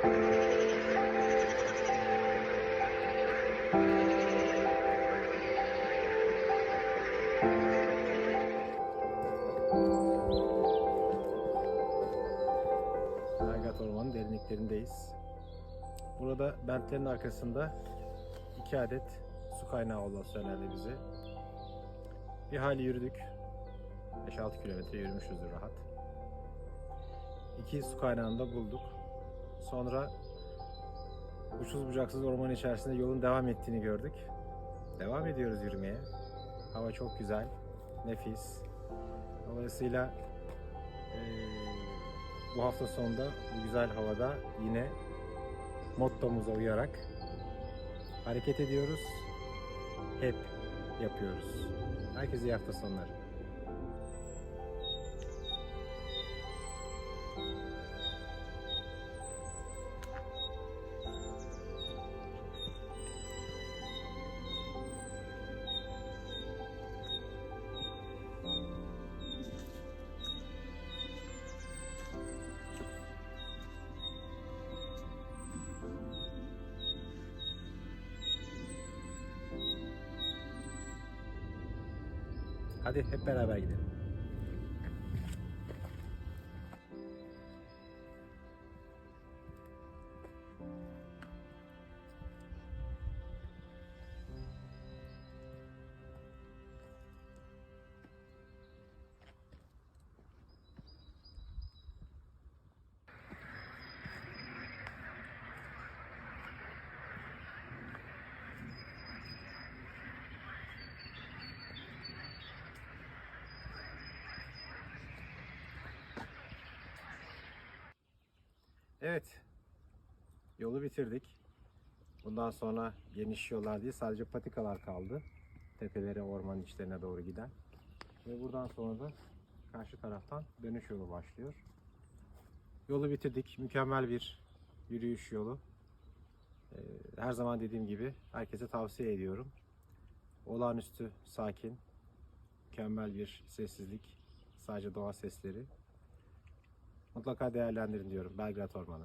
Ergat Orman'ın derinliklerindeyiz. Burada bentlerin arkasında iki adet su kaynağı olan söylendi bize. Bir hali yürüdük. 5-6 kilometre yürümüşüzdür rahat. İki su kaynağını da bulduk. Sonra uçsuz bucaksız orman içerisinde yolun devam ettiğini gördük. Devam ediyoruz yürümeye. Hava çok güzel, nefis. Dolayısıyla eee, bu hafta sonunda bu güzel havada yine mottomuza uyarak hareket ediyoruz. Hep yapıyoruz. Herkese iyi hafta sonları. Hadi hep beraber gidelim. Evet. Yolu bitirdik. Bundan sonra geniş yollar değil sadece patikalar kaldı. Tepelere, ormanın içlerine doğru giden. Ve buradan sonra da karşı taraftan dönüş yolu başlıyor. Yolu bitirdik. Mükemmel bir yürüyüş yolu. Ee, Her zaman dediğim gibi herkese tavsiye ediyorum. Olağanüstü sakin, mükemmel bir sessizlik, sadece doğa sesleri. Mutlaka değerlendirin diyorum Belgrad Ormanı.